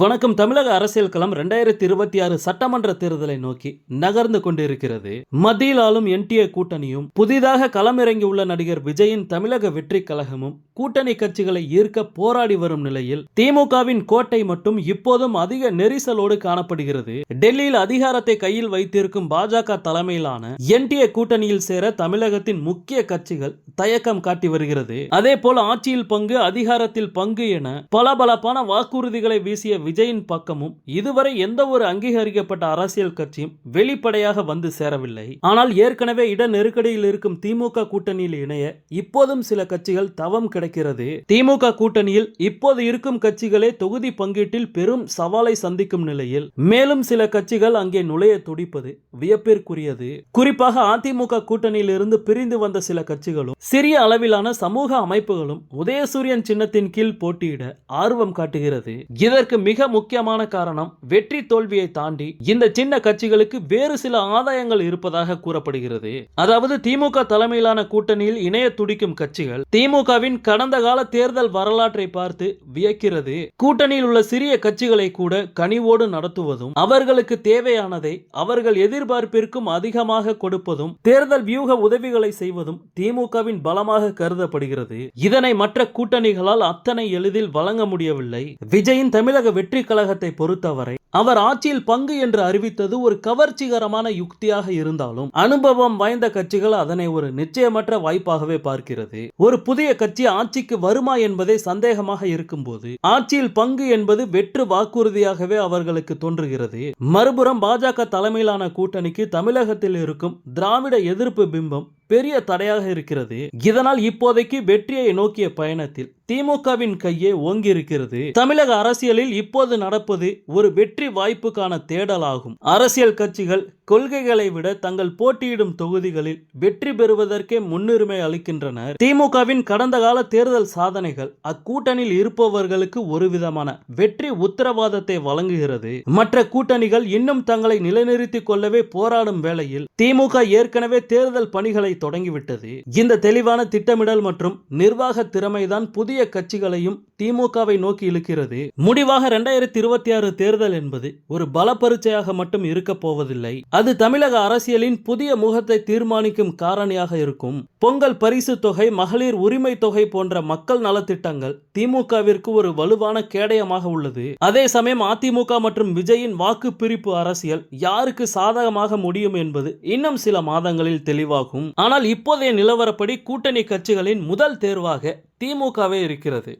வணக்கம். தமிழக அரசியல் களம் ரெண்டாயிரத்தி இருபத்தி ஆறு சட்டமன்ற தேர்தலை நோக்கி நகர்ந்து கொண்டிருக்கிறது. மத்தியில் ஆளும் என்டிஏ கூட்டணியும் புதிதாக களமிறங்கியுள்ள நடிகர் விஜயின் தமிழக வெற்றி கழகமும் கூட்டணி கட்சிகளை ஈர்க்க போராடி வரும் நிலையில் திமுகவின் கோட்டை மட்டும் இப்போதும் அதிக நெரிசலோடு காணப்படுகிறது. டெல்லியில் அதிகாரத்தை கையில் வைத்திருக்கும் பாஜக தலைமையிலான என்டிஏ கூட்டணியில் சேர தமிழகத்தின் முக்கிய கட்சிகள் தயக்கம் காட்டி வருகிறது. அதே போல ஆட்சியில் பங்கு அதிகாரத்தில் பங்கு என பல பலப்பான வாக்குறுதிகளை வீசிய விஜயின் பக்கமும் இதுவரை எந்த ஒரு அங்கீகரிக்கப்பட்ட அரசியல் கட்சியும் வெளிப்படையாக வந்து சேரவில்லை. ஆனால் ஏற்கனவே இட நெருக்கடியில் இருக்கும் திமுக கூட்டணியில் இணைய இப்போதும் சில கட்சிகள் தவம் கிடைக்கிறது. திமுக கூட்டணியில் இப்போது இருக்கும் கட்சிகளே தொகுதி பங்கீட்டில் பெரும் சவாலை சந்திக்கும் நிலையில் மேலும் சில கட்சிகள் அங்கே நுழைய துடிப்பது வியப்பிற்குரியது. குறிப்பாக அதிமுக கூட்டணியில் இருந்து பிரிந்து வந்த சில கட்சிகளும் சிறிய அளவிலான சமூக அமைப்புகளும் உதயசூரியன் சின்னத்தின் கீழ் போட்டியிட ஆர்வம் காட்டுகிறது. இதற்கு மிக முக்கியமான காரணம் வெற்றி தோல்வியை தாண்டி இந்த சின்ன கட்சிகளுக்கு வேறு சில ஆதாயங்கள் இருப்பதாக கூறப்படுகிறது. அதாவது திமுக தலைமையிலான கூட்டணியில் இணைய துடிக்கும் கட்சிகள் திமுகவின் கடந்த கால தேர்தல் வரலாற்றை பார்த்து வியக்கிறது. கூட்டணியில் உள்ள சிறிய கட்சிகளை கூட கனிவோடு நடத்துவதும் அவர்களுக்கு தேவையானதை அவர்கள் எதிர்பார்ப்பிற்கும் அதிகமாக கொடுப்பதும் தேர்தல் வியூக உதவிகளை செய்வதும் திமுகவின் பலமாக கருதப்படுகிறது. இதனை மற்ற கூட்டணிகளால் அத்தனை எளிதில் வழங்க முடியவில்லை. விஜயின் தமிழக வெற்றி கழகத்தை பொறுத்தவரை அவர் ஆட்சியில் பங்கு என்று அறிவித்தது ஒரு கவர்ச்சிகரமான யுக்தியாக இருந்தாலும் அனுபவம் வாய்ந்த கட்சிகள் அதனை ஒரு நிச்சயமற்ற வாய்ப்பாகவே பார்க்கிறது. ஒரு புதிய கட்சி ஆட்சிக்கு வருமா என்பதே சந்தேகமாக இருக்கும்போது ஆட்சியில் பங்கு என்பது வெற்று வாக்குறுதியாகவே அவர்களுக்கு தோன்றுகிறது. மறுபுறம் பாஜக தலைமையிலான கூட்டணிக்கு தமிழகத்தில் இருக்கும் திராவிட எதிர்ப்பு பிம்பம் பெரிய தடையாக இருக்கிறது. இதனால் இப்போதைக்கு வெற்றியை நோக்கிய பயணத்தில் திமுகவின் கையே ஓங்கி இருக்கிறது தமிழக அரசியலில் இப்போது நடப்பது ஒரு வெற்றி வாய்ப்புக்கான தேடலாகும். அரசியல் கட்சிகள் கொள்கைகளை விட தங்கள் போட்டியிடும் தொகுதிகளில் வெற்றி பெறுவதற்கே முன்னுரிமை அளிக்கின்றனர். திமுகவின் கடந்த கால தேர்தல் சாதனைகள் அக்கூட்டணியில் இருப்பவர்களுக்கு ஒரு விதமான வெற்றி உத்தரவாதத்தை வழங்குகிறது. மற்ற கூட்டணிகள் இன்னும் தங்களை நிலைநிறுத்திக் கொள்ளவே போராடும் வேளையில் திமுக ஏற்கனவே தேர்தல் பணிகளை தொடங்கிவிட்டது. இந்த தெளிவான திட்டமிடல் மற்றும் நிர்வாக திறமைதான் புதிய கட்சிகளையும் திமுகவை நோக்கி இழுக்கிறது. முடிவாக இரண்டாயிரத்தி இருபத்தி ஆறு தேர்தல் என்பது ஒரு பல பரீட்சையாக மட்டும் இருக்க போவதில்லை. அது தமிழக அரசியலின் புதிய முகத்தை தீர்மானிக்கும் காரணியாக இருக்கும். பொங்கல் பரிசு தொகை மகளிர் உரிமை தொகை போன்ற மக்கள் நலத்திட்டங்கள் திமுகவிற்கு ஒரு வலுவான கேடயமாக உள்ளது. அதே சமயம் அதிமுக மற்றும் விஜயின் வாக்கு பிரிப்பு அரசியல் யாருக்கு சாதகமாக முடியும் என்பது இன்னும் சில மாதங்களில் தெளிவாகும். ஆனால் இப்போதைய நிலவரப்படி கூட்டணி கட்சிகளின் முதல் தேர்வாக திமுகவே இருக்கிறது.